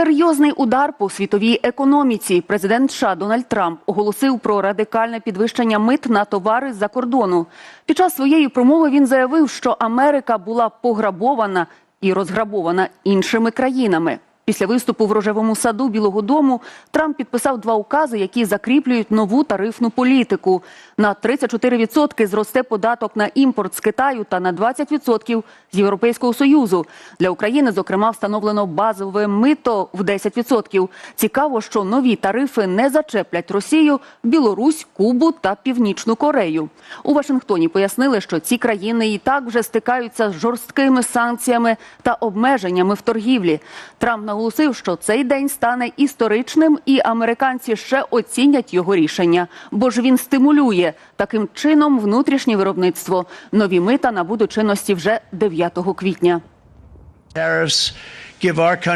Серйозний удар по світовій економіці. Президент США Дональд Трамп оголосив про радикальне підвищення мит на товари з-за кордону. Під час своєї промови він заявив, що Америка була пограбована і розграбована іншими країнами. Після виступу в рожевому саду Білого Дому Трамп підписав два укази, які закріплюють нову тарифну політику. На 34% зросте податок на імпорт з Китаю та на 20% з Європейського союзу. Для України, зокрема, встановлено базове мито в 10%. Цікаво, що нові тарифи не зачеплять Росію, Білорусь, Кубу та Північну Корею. У Вашингтоні пояснили, що ці країни і так вже стикаються з жорсткими санкціями та обмеженнями в торгівлі. Трамп наголосив, що цей день стане історичним, і американці ще оцінять його рішення, бо ж він стимулює таким чином внутрішнє виробництво. Нові мита набудуть чинності вже 9 квітня.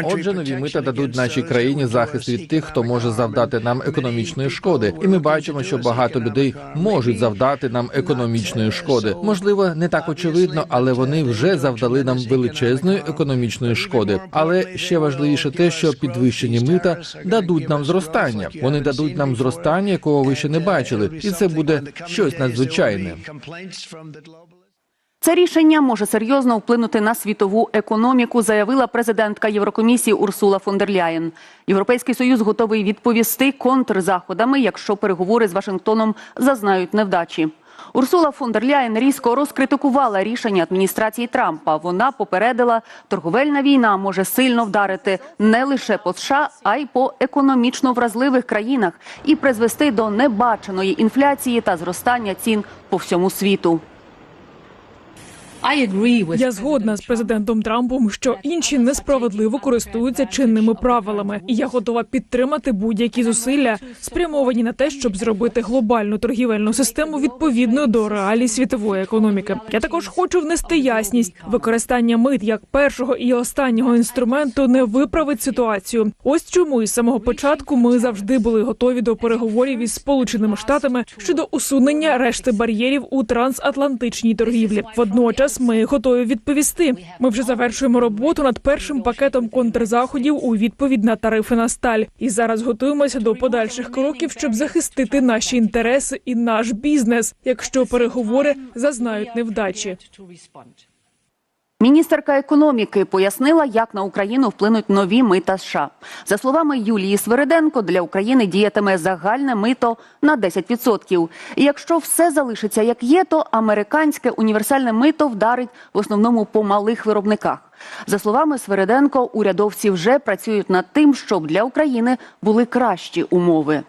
Отже, нові мита дадуть нашій країні захист від тих, хто може завдати нам економічної шкоди, і ми бачимо, що багато людей можуть завдати нам економічної шкоди. Можливо, не так очевидно, але вони вже завдали нам величезної економічної шкоди. Але ще важливіше те, що підвищені мита дадуть нам зростання. Вони дадуть нам зростання, якого ви ще не бачили, і це буде щось надзвичайне. Це рішення може серйозно вплинути на світову економіку, заявила президентка Єврокомісії Урсула фон дер Ляєн. Європейський союз готовий відповісти контрзаходами, якщо переговори з Вашингтоном зазнають невдачі. Урсула фон дер Ляєн різко розкритикувала рішення адміністрації Трампа. Вона попередила, торговельна війна може сильно вдарити не лише по США, а й по економічно вразливих країнах і призвести до небаченої інфляції та зростання цін по всьому світу. Я згодна з президентом Трампом, що інші несправедливо користуються чинними правилами, і я готова підтримати будь-які зусилля, спрямовані на те, щоб зробити глобальну торгівельну систему відповідною до реалій світової економіки. Я також хочу внести ясність. Використання мит як першого і останнього інструменту не виправить ситуацію. Ось чому із самого початку ми завжди були готові до переговорів із Сполученими Штатами щодо усунення решти бар'єрів у трансатлантичній торгівлі. Водночас ми готові відповісти. Ми вже завершуємо роботу над першим пакетом контрзаходів у відповідь на тарифи на сталь. І зараз готуємося до подальших кроків, щоб захистити наші інтереси і наш бізнес, якщо переговори зазнають невдачі. Міністерка економіки пояснила, як на Україну вплинуть нові мита США. За словами Юлії Свириденко, для України діятиме загальне мито на 10%. І якщо все залишиться як є, то американське універсальне мито вдарить в основному по малих виробниках. За словами Свириденко, урядовці вже працюють над тим, щоб для України були кращі умови.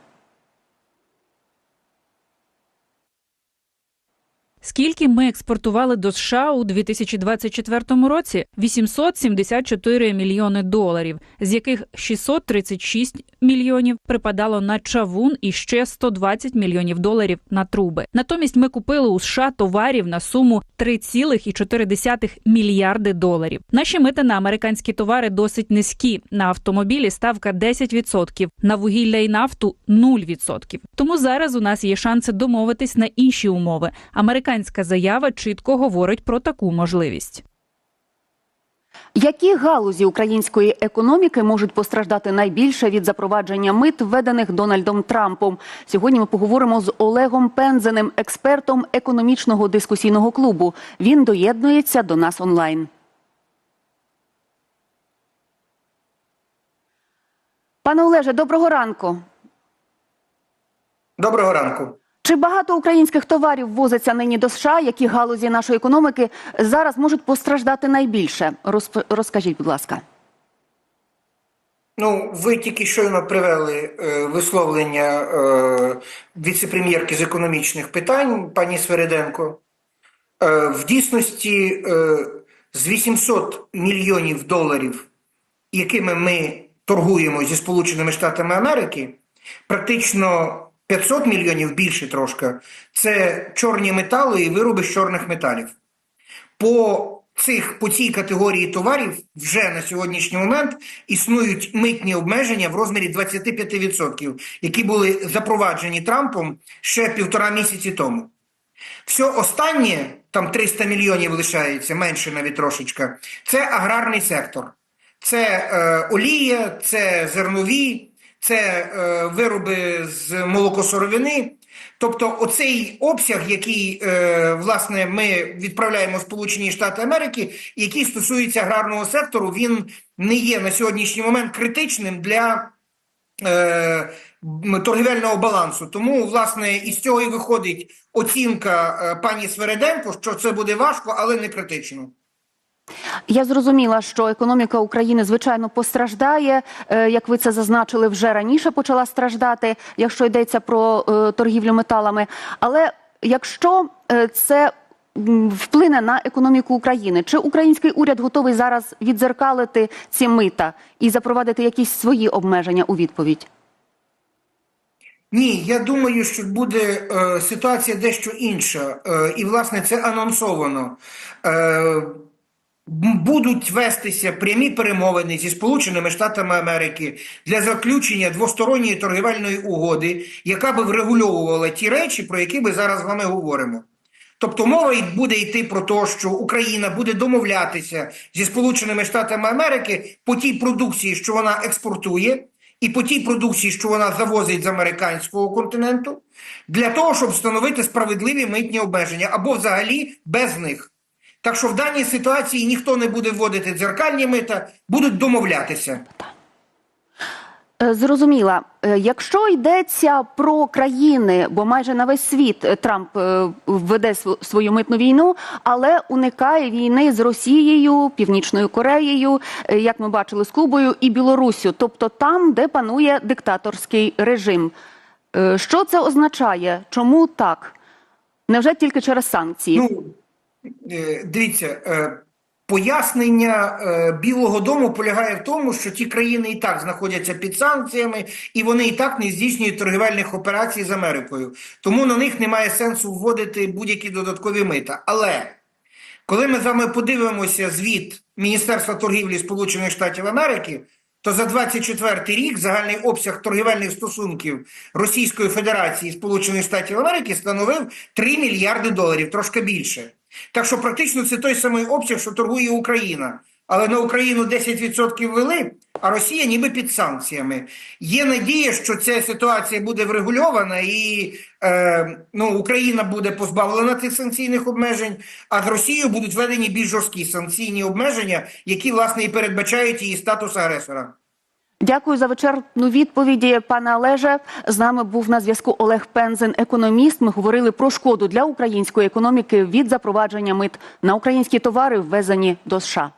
Скільки ми експортували до США у 2024 році? 874 мільйони доларів, з яких 636 мільйонів припадало на чавун і ще 120 мільйонів доларів на труби. Натомість ми купили у США товарів на суму 3,4 мільярди доларів. Наші мити на американські товари досить низькі. На автомобілі ставка 10%, на вугілля і нафту 0%. Тому зараз у нас є шанси домовитись на інші умови. Американська заява чітко говорить про таку можливість. Які галузі української економіки можуть постраждати найбільше від запровадження мит, введених Дональдом Трампом? Сьогодні ми поговоримо з Олегом Пензеним, експертом економічного дискусійного клубу. Він доєднується до нас онлайн. Пане Олеже, доброго ранку. Доброго ранку. Чи багато українських товарів возиться нині до США? Які галузі нашої економіки зараз можуть постраждати найбільше? Розп... Розкажіть, будь ласка. Ну, ви тільки щойно привели е, висловлення е, віце-прем'єрки з економічних питань пані Свериденко. Е, в дійсності е, з 800 мільйонів доларів, якими ми торгуємо зі Сполученими Штатами Америки, практично 500 мільйонів більше трошки це чорні метали і вироби з чорних металів. По цих по цій категорії товарів вже на сьогоднішній момент існують митні обмеження в розмірі 25%, які були запроваджені Трампом ще півтора місяці тому. Все останнє, там 300 мільйонів лишається, менше навіть трошечка, це аграрний сектор. це е, олія, це зернові, це е, вироби з молокосоровини. Тобто, оцей обсяг, який е, власне ми відправляємо в Сполучені Штати Америки, який стосується аграрного сектору, він не є на сьогоднішній момент критичним для е, торгівельного балансу. Тому, власне, із цього і виходить оцінка е, пані Свереденко, що це буде важко, але не критично. Я зрозуміла, що економіка України звичайно постраждає. Е, Як ви це зазначили, вже раніше почала страждати, якщо йдеться про е, торгівлю металами. Але якщо е, це вплине на економіку України, чи український уряд готовий зараз відзеркалити ці мита і запровадити якісь свої обмеження у відповідь? Ні, я думаю, що буде е, ситуація дещо інша, е, і власне це анонсовано. Е, будуть вестися прямі перемовини зі Сполученими Штатами Америки для заключення двосторонньої торгівельної угоди, яка би врегульовувала ті речі, про які ми зараз з вами говоримо. Тобто мова буде йти про те, що Україна буде домовлятися зі Сполученими Штатами Америки по тій продукції, що вона експортує, і по тій продукції, що вона завозить з американського континенту, для того, щоб встановити справедливі митні обмеження або взагалі без них. Так що в даній ситуації ніхто не буде вводити дзеркальні мита, будуть домовлятися. Е, Зрозуміла. Е, Якщо йдеться про країни, бо майже на весь світ е, Трамп веде свою митну війну, але уникає війни з Росією, Північною Кореєю, як ми бачили, з Кубою і Білоруссю, тобто там, де панує диктаторський режим. Що це означає? Чому так? Невже тільки через санкції? Ну, дивіться, е, пояснення е, Білого Дому полягає в тому, що ті країни і так знаходяться під санкціями, і вони і так не здійснюють торгівельних операцій з Америкою. Тому на них немає сенсу вводити будь-які додаткові мита. Але коли ми з вами подивимося звіт Міністерства торгівлі Сполучених Штатів Америки, то за 24 рік загальний обсяг торгівельних стосунків Російської Федерації і Сполучених Штатів Америки становив 3 мільярди доларів, трошки більше. Так що практично це той самий обсяг, що торгує Україна. Але на Україну 10% ввели, а Росія ніби під санкціями. Є надія, що ця ситуація буде врегульована і е, ну, Україна буде позбавлена цих санкційних обмежень, а з Росією будуть введені більш жорсткі санкційні обмеження, які, власне, і передбачають її статус агресора. Дякую за вичерпну відповіді, пане Олеже. З нами був на зв'язку Олег Пензен, економіст. Ми говорили про шкоду для української економіки від запровадження мит на українські товари, ввезені до США.